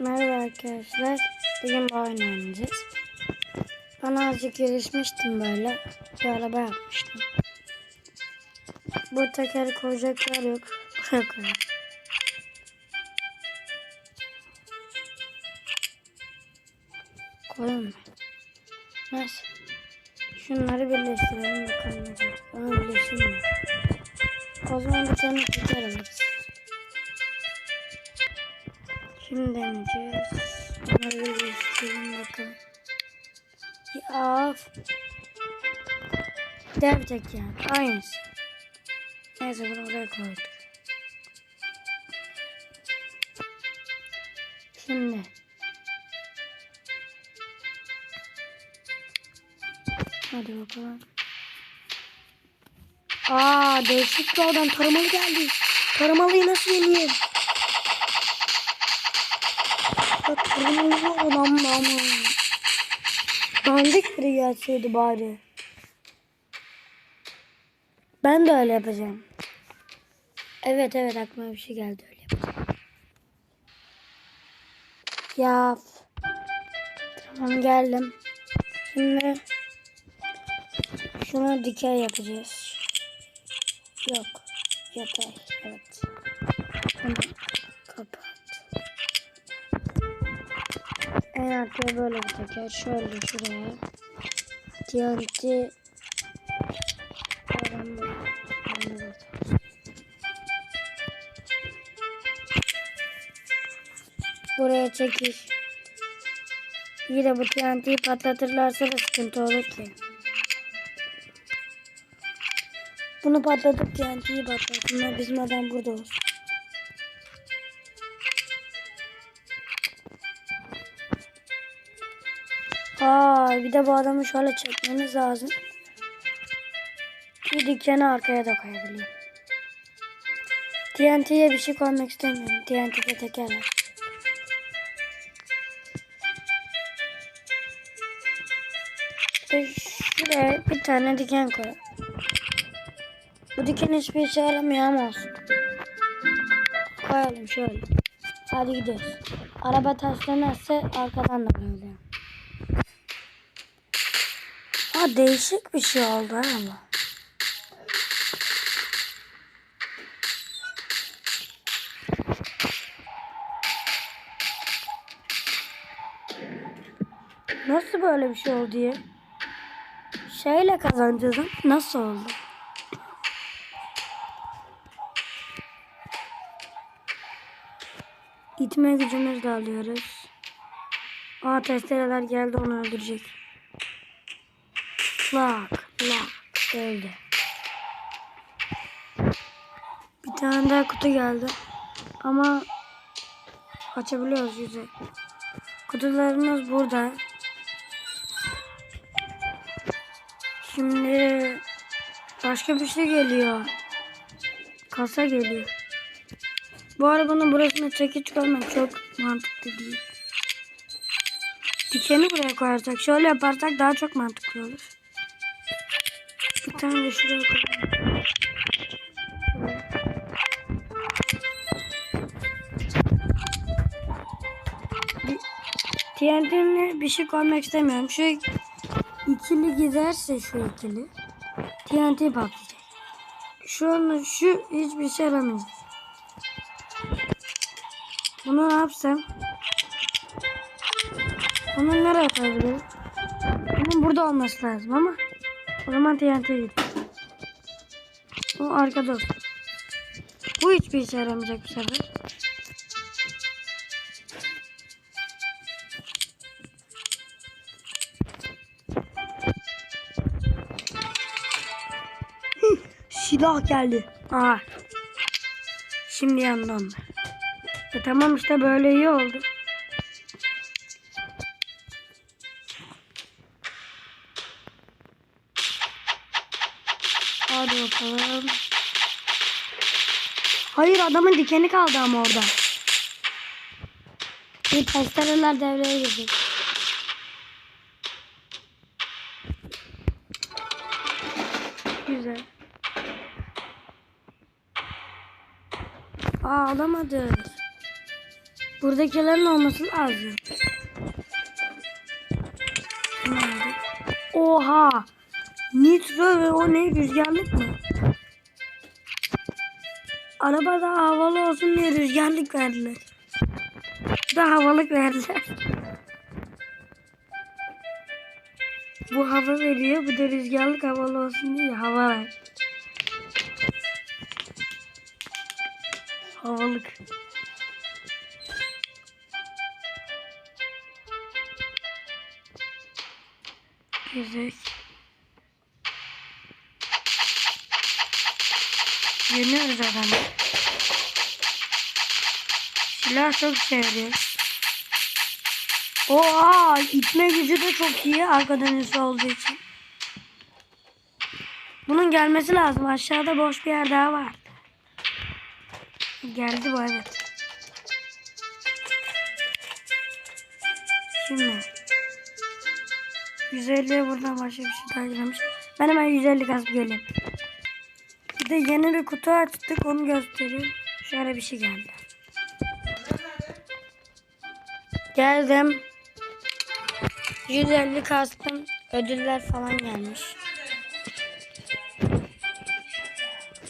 Merhaba arkadaşlar. Bugün bu oynayacağız. Ben azıcık gelişmiştim böyle. Bir araba yapmıştım. Bu teker koyacak yer yok. Buraya koyalım. Koyalım? Nasıl? Şunları birleştirelim bakalım. Ama birleştirmiyor. O zaman bir tane teker alırız. Şimdi deneyeceğiz. Bunları birleştirelim bakalım. Ya. Dev tek yani. Aynısı. Neyse bunu oraya koyduk. Şimdi. Hadi bakalım. Aa değişik bir adam tarımalı geldi. Tarımalıyı nasıl yeneyim? Ama? Dandik biri gelseydi bari. Ben de öyle yapacağım. Evet evet aklıma bir şey geldi öyle yapacağım. Ya. Tamam geldim. Şimdi şunu dikey yapacağız. Yok. Yatay. Evet. Bunu En arkaya böyle bir teker. Şöyle şuraya. TNT. Buraya çekiş. İyi de bu TNT'yi patlatırlarsa da sıkıntı olur ki. Bunu patlatıp TNT'yi patlatınlar. Bizim adam burada olsun. Aa, bir de bu adamı şöyle çekmemiz lazım. Bir dikeni arkaya da koyabileyim. TNT'ye bir şey koymak istemiyorum. TNT'de teker var. İşte şuraya bir tane diken koy. Bu diken hiçbir işe yaramıyor ama olsun. Koyalım şöyle. Hadi gidiyoruz. Araba taşlanırsa arkadan da böyle. Ha değişik bir şey oldu ama. Nasıl böyle bir şey oldu ya? Şeyle kazanacağız ama nasıl oldu? İtme gücümüzü de alıyoruz. Aa testereler geldi onu öldürecek. Lak lak öldü. Bir tane daha kutu geldi. Ama açabiliyoruz yüzü. Kutularımız burada. Şimdi başka bir şey geliyor. Kasa geliyor. Bu arabanın burasına çekiç koymak çok mantıklı değil. Dikeni buraya koyarsak, şöyle yaparsak daha çok mantıklı olur. Tane de şuraya koyalım. TNT'ne bir şey koymak istemiyorum. Şu ikili giderse şu ikili TNT patlayacak. Şu an şu hiçbir şey yaramayacak. Bunu ne yapsam? Bunu nereye koyabilirim? Bunun burada olması lazım ama o zaman TNT'ye gidiyor. Bu arkada olsun. Bu hiçbir işe yaramayacak bu sefer. Silah geldi. Aa. Şimdi yandı onlar. E tamam işte böyle iyi oldu. Bakalım. Hayır adamın dikeni kaldı ama orada. Bir testereler devreye girecek. Güzel. Aa alamadık. Buradakilerin olması lazım. Oha! Nitro ve o ne rüzgarlık mı? Araba havalı olsun diye rüzgarlık verdiler. De havalık verdiler. Bu hava veriyor, bu da rüzgarlık havalı olsun diye hava ver. Havalık. Güzel. Yeniyoruz adamı. Silah çok seviyor. Oha itme gücü de çok iyi arkadan üstü olduğu için. Bunun gelmesi lazım. Aşağıda boş bir yer daha var. Geldi bu evet. Şimdi 150'ye buradan başka bir şey daha girmiş. Ben hemen 150 kasıp geleyim. Bir de yeni bir kutu açtık onu göstereyim. Şöyle bir şey geldi. Geldim. 150 kastım. Ödüller falan gelmiş.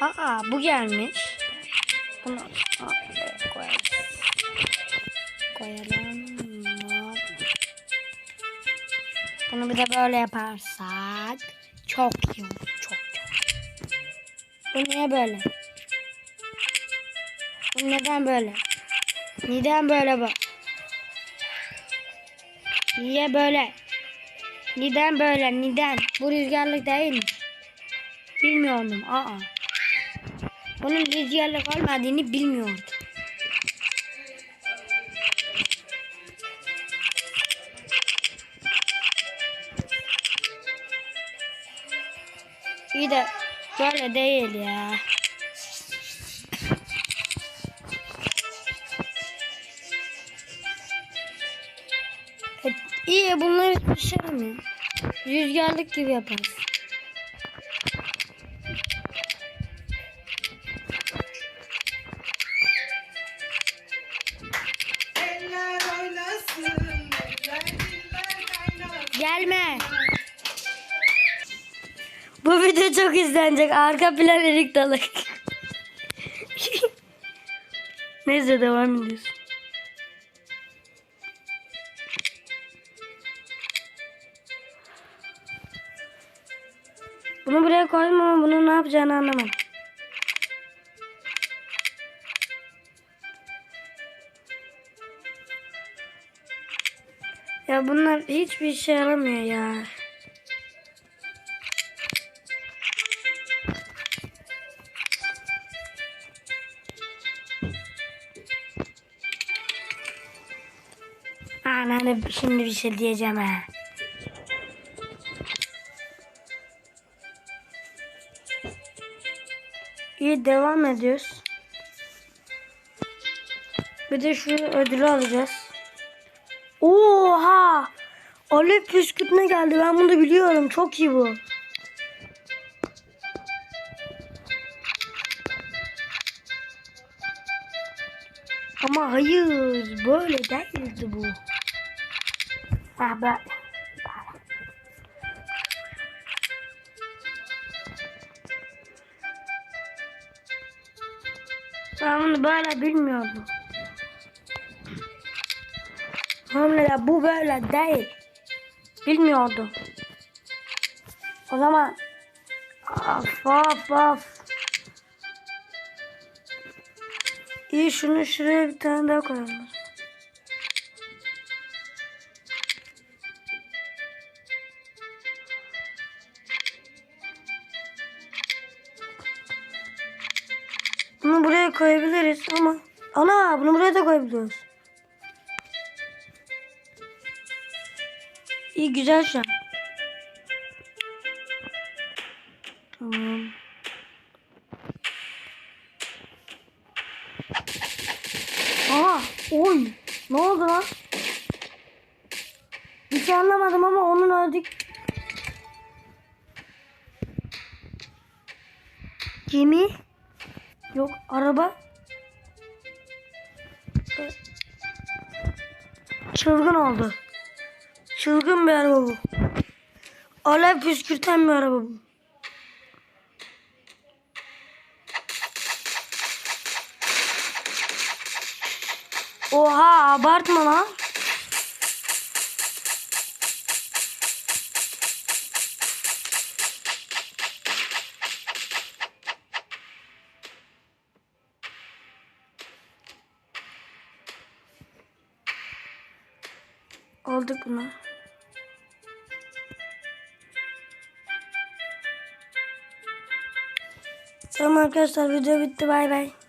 Aa bu gelmiş. Bunu koyalım. Koyalım. Bunu bir de böyle yaparsak çok iyi olur. Bu niye böyle? Bu neden böyle? Neden böyle bu? Niye böyle? Neden böyle? Neden? Bu rüzgarlık değil mi? Bilmiyordum. Aa. Bunun rüzgarlık olmadığını bilmiyordum. İyi de böyle değil ya. Evet, iyi bunları yaramıyor. Rüzgarlık gibi yaparız. Bu video çok izlenecek. Arka plan erik dalı. Neyse devam ediyoruz. Bunu buraya koydum ama bunu ne yapacağını anlamadım. Ya bunlar hiçbir işe yaramıyor ya. Şimdi bir şey diyeceğim ha. İyi devam ediyoruz. Bir de şu ödülü alacağız. Oha! Alev püskürtme geldi. Ben bunu biliyorum. Çok iyi bu. Ama hayır. Böyle değildi bu. Ha böyle. Ben bunu böyle bilmiyordum. Hamle bu böyle değil. Bilmiyordum. O zaman af af af. İyi şunu şuraya bir tane daha koyalım. Bunu buraya koyabiliriz ama ana bunu buraya da koyabiliyoruz. İyi güzel şu. Tamam. Aa, oy. Ne oldu lan? Bir şey anlamadım ama onun öldük. Gemi. Yok araba. Çılgın oldu. Çılgın bir araba bu. Alev püskürten bir araba bu. Oha abartma lan. Aldık bunu. Tamam arkadaşlar video bitti bay bay.